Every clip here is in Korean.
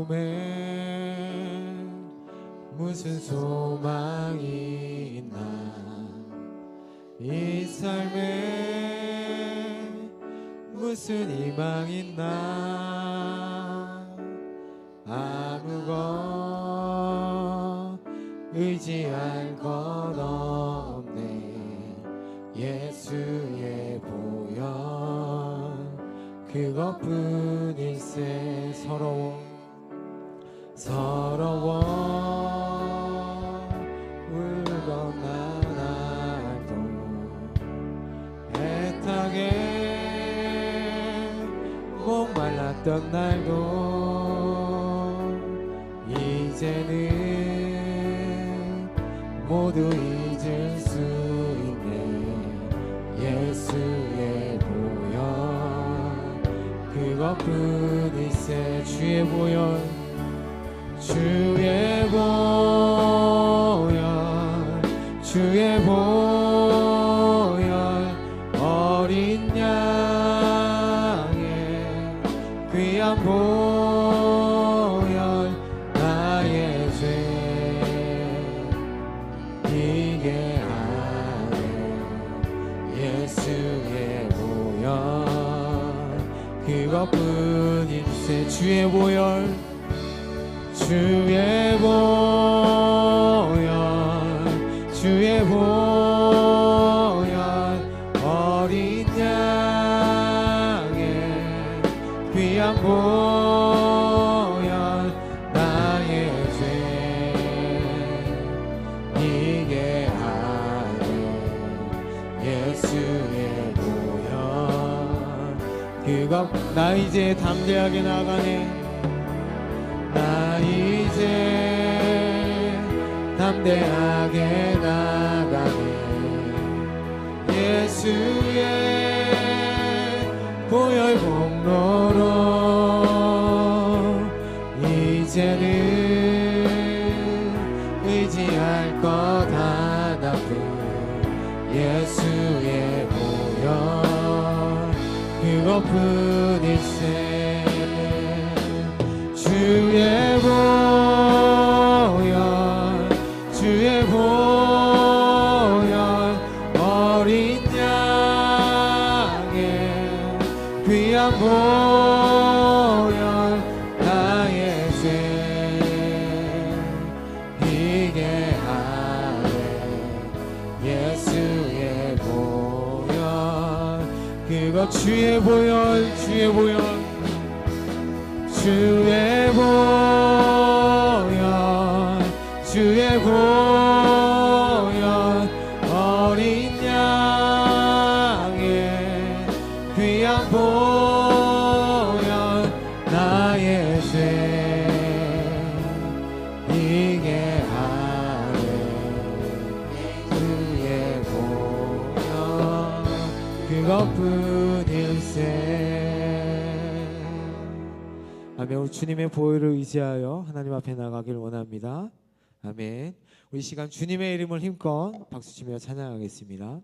몸에 무슨 소망이 있나? 이 삶에 무슨 희망이 있나? 아무것 의지할 목말랐던 날도 이제는 모두 잊을 수 있네. 예수의 보혈 그것뿐일세 주의 보혈 주의 보혈 주의 보혈 주의 보혈 어린 양의 귀한 보혈 나의 죄 이게 하네 예수의 보혈. 그것 나 이제 담대하게 나가네. 나 이제 담대하게 예수의 보혈 공로로 이제는 의지할 것 하나뿐 예수의 보혈 그것뿐 그것 주의 보혈 주의 보혈 주의 보혈 주의 보혈 그것뿐일세 아멘. 우리 주님의 보혈을 의지하여 하나님 앞에 나가길 원합니다. 아멘. 우리 시간 주님의 이름을 힘껏 박수치며 찬양하겠습니다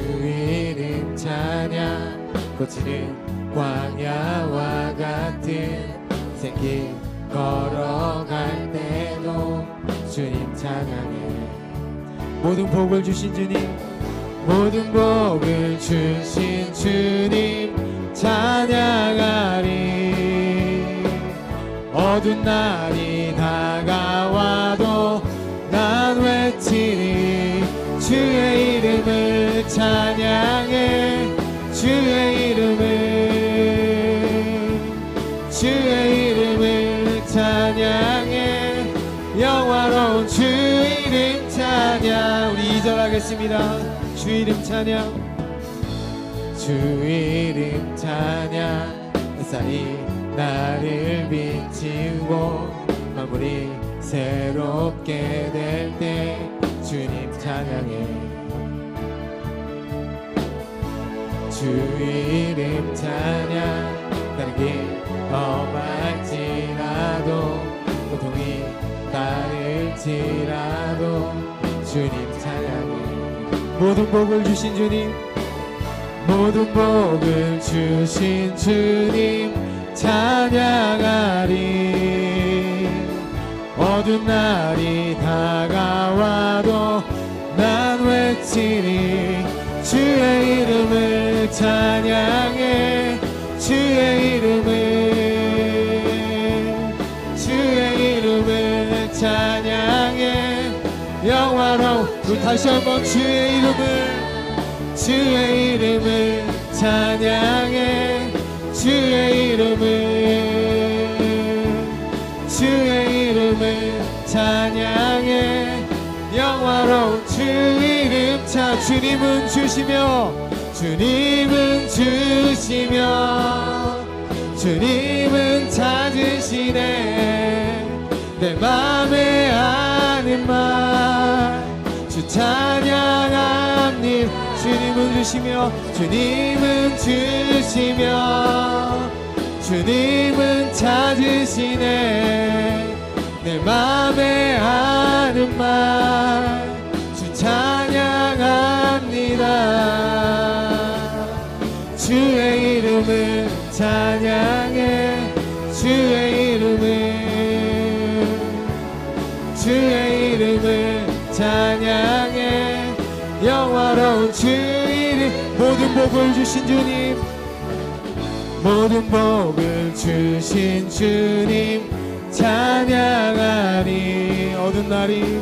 이름 찬양 고치는 광야와 같은 생길 걸어갈 때도 주님 찬양해. 모든 복을 주신 주님 모든 복을 주신 주님 찬양하리. 어두운 날이 다가와도 난 이름을 찬양해 주의 이름을 주의 이름을 찬양해. 영화로운 주 이름 찬양. 우리 2절 하겠습니다. 주 이름 찬양. 주 이름 찬양. 햇살이 나를 비치고 마무리 새롭게 될 때 주님 찬양해 주 이름 찬양 다른 길 험할지라도 고통이 따를지라도 주님 찬양해 모든 복을 주신 주님 모든 복을 주신 주님 찬양하리. 어두운 날이 다가와도 난 외치리 찬양해 주의 이름을 주의 이름을 찬양해. 영화로운 우리 다시 한번 주의 이름을 주의 이름을 찬양해. 주의 이름을 주의 이름을 찬양해. 영화로운 주 이름 차 주님은 주시며 주님은 주시며 주님은 찾으시네. 내 맘에 아는 말주 찬양합니다. 주님은 주시며 주님은 주시며 주님은 찾으시네. 내 맘에 아는 말주 찬양 주의 이름을 찬양해. 주의 이름을 주의 이름을 찬양해. 영화로운 주 이름 모든 복을 주신 주님. 모든 복을 주신 주님. 찬양하리. 어두운 날이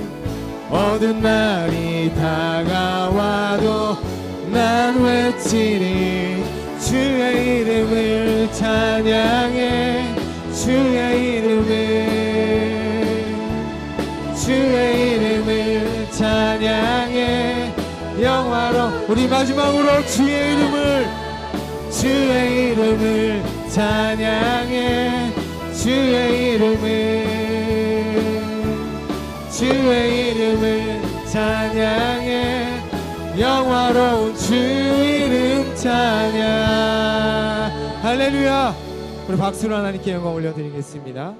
어두운 날이 다가와도 난 외치리 주의 이름을 찬양해. 주의 이름을 주의 이름을 찬양해. 영화로 우리 마지막으로 주의 이름을 주의 이름을 찬양해. 주의 이름을 주의 이름을 찬양해. 영화로운 주 이름 찬양. 할렐루야. 우리 박수로 하나님께 영광 올려드리겠습니다.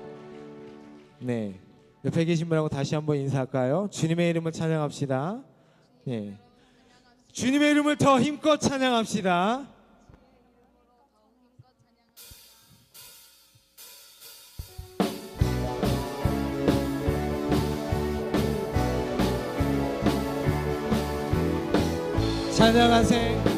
네. 옆에 계신 분하고 다시 한번 인사할까요? 주님의 이름을 찬양합시다. 네. 주님의 이름을 더 힘껏 찬양합시다. 찬양하세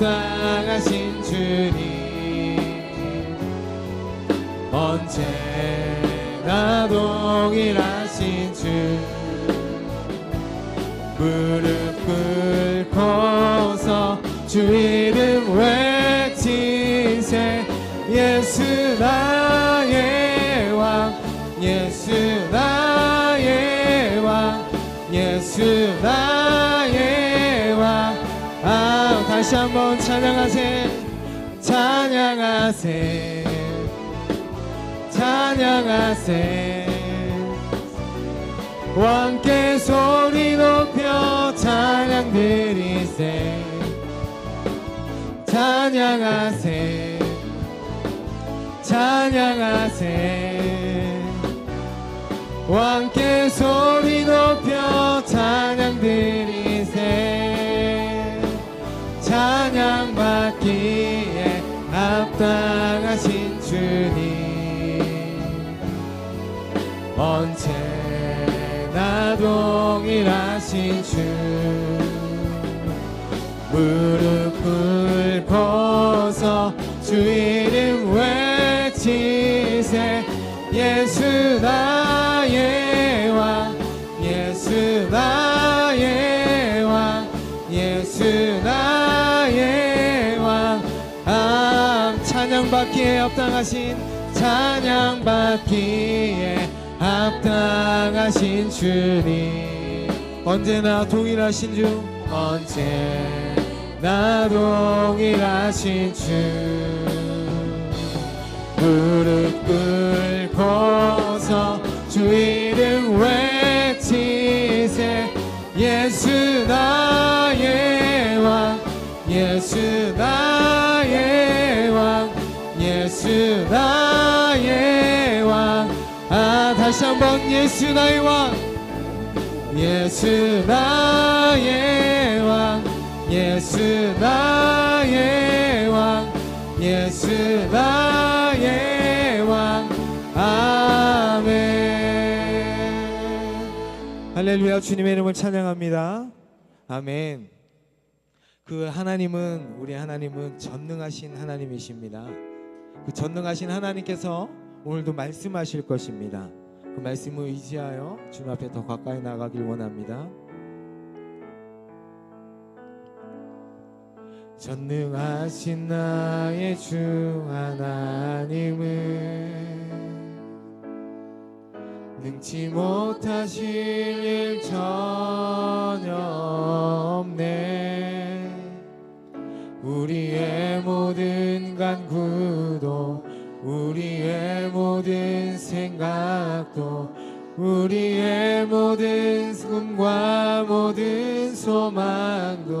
합당하신 주님 언제나 동일하신 주 무릎 꿇고서 주 이름 외치세 예수 나의 왕 예수 나의 왕 예수 나의 다시 한번 찬양하세 찬양하세 찬양하세 왕께 소리 높여 찬양 드리세 찬양하세 찬양하세 왕께 소리 들고서 주 이름 외치세. 예수 나의 왕 예수 나의 왕 예수 나의 왕. 아, 찬양받기에 합당하신 찬양받기에 합당하신 주님. 언제나 동일하신 주 언제 나 동일하신 주. 무릎 꿇고서 주 이름 외치세. 예수 나의 왕 예수 나의 왕 예수 나의 왕아 다시 한번 예수 나의 왕 예수 나의 왕 예수 나의 왕 예수 나의 왕. 아멘. 할렐루야 주님의 이름을 찬양합니다. 아멘. 그 하나님은 우리 하나님은 전능하신 하나님이십니다. 그 전능하신 하나님께서 오늘도 말씀하실 것입니다. 그 말씀을 의지하여 주님 앞에 더 가까이 나가길 원합니다 전능하신 나의 주 하나님은 능치 못하실 일 전혀 없네. 우리의 모든 간구도 우리의 모든 생각도 우리의 모든 꿈과 모든 소망도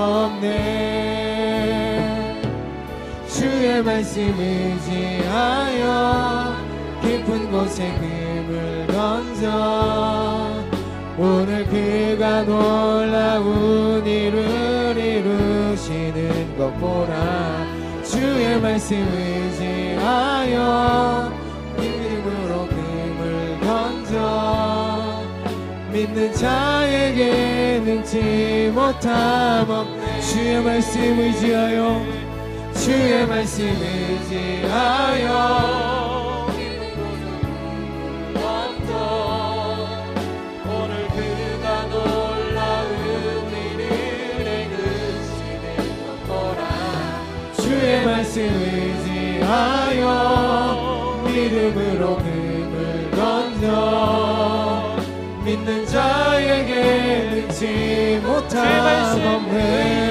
말씀 의지하여 깊은 곳에 금을 던져 오늘 그가 놀라운 일을 이루시는 것 보라 주의 말씀 의지하여 믿음으로 금을 던져 믿는 자에게 능치 못함 없네. 주의 말씀 의지하여 주의 말씀 의지하여. 오늘 그가 놀라운 일을 행으시는 것 보라. 주의 말씀 의지하여. 믿음으로 금을 던져. 믿는 자에게 능치 없네 주의